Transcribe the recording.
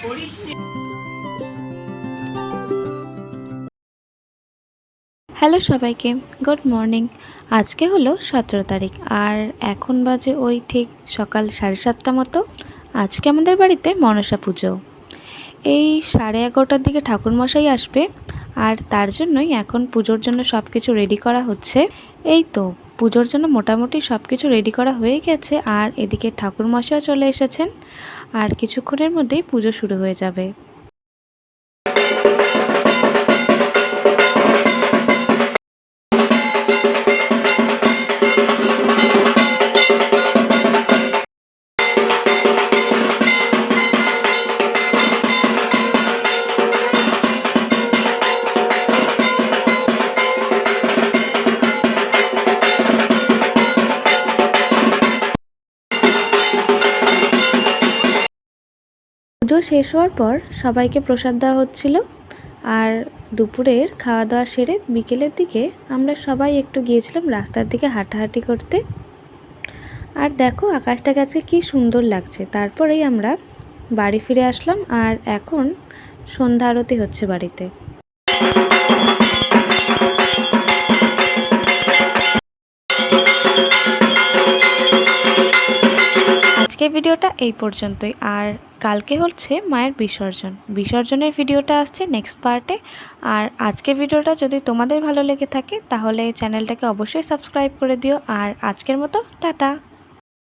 Hello সবাইকে, good morning. আজকে হলো সতেরো তারিখ, আর এখন বাজে ওই ঠিক সকাল সাড়ে সাতটা মতো। আজকে আমাদের বাড়িতে মনসা পুজো। এই সাড়ে এগারোটার দিকে ঠাকুরমশাই আসবে, আর তার জন্যই এখন পুজোর জন্য সব কিছু রেডি করা হচ্ছে। এই তো পুজোর জন্য মোটামুটি সব কিছু রেডি করা হয়ে গেছে আর এদিকে ঠাকুরমশাইও চলে এসেছেন। আর কিছুক্ষণের মধ্যেই পুজো শুরু হয়ে যাবে। পুজো শেষ হওয়ার পর সবাইকে প্রসাদ দেওয়া হচ্ছিল। আর দুপুরের খাওয়া দাওয়া সেরে বিকেলের দিকে আমরা সবাই একটু গিয়েছিলাম রাস্তার দিকে হাঁটাহাঁটি করতে। আর দেখো আকাশটা আজকে কী সুন্দর লাগছে। তারপরেই আমরা বাড়ি ফিরে আসলাম আর এখন সন্ধ্যা আরতি হচ্ছে বাড়িতে। আজকের ভিডিওটা এই পর্যন্তই। আর কালকে হচ্ছে মায়ের বিসর্জন। বিসর্জনের ভিডিওটা আসছে নেক্সট পার্টে আর আজকের ভিডিওটা যদি তোমাদের ভালো লেগে থাকে, তাহলে চ্যানেলটাকে অবশ্যই সাবস্ক্রাইব করে দিও। আর আজকের মতো, টাটা!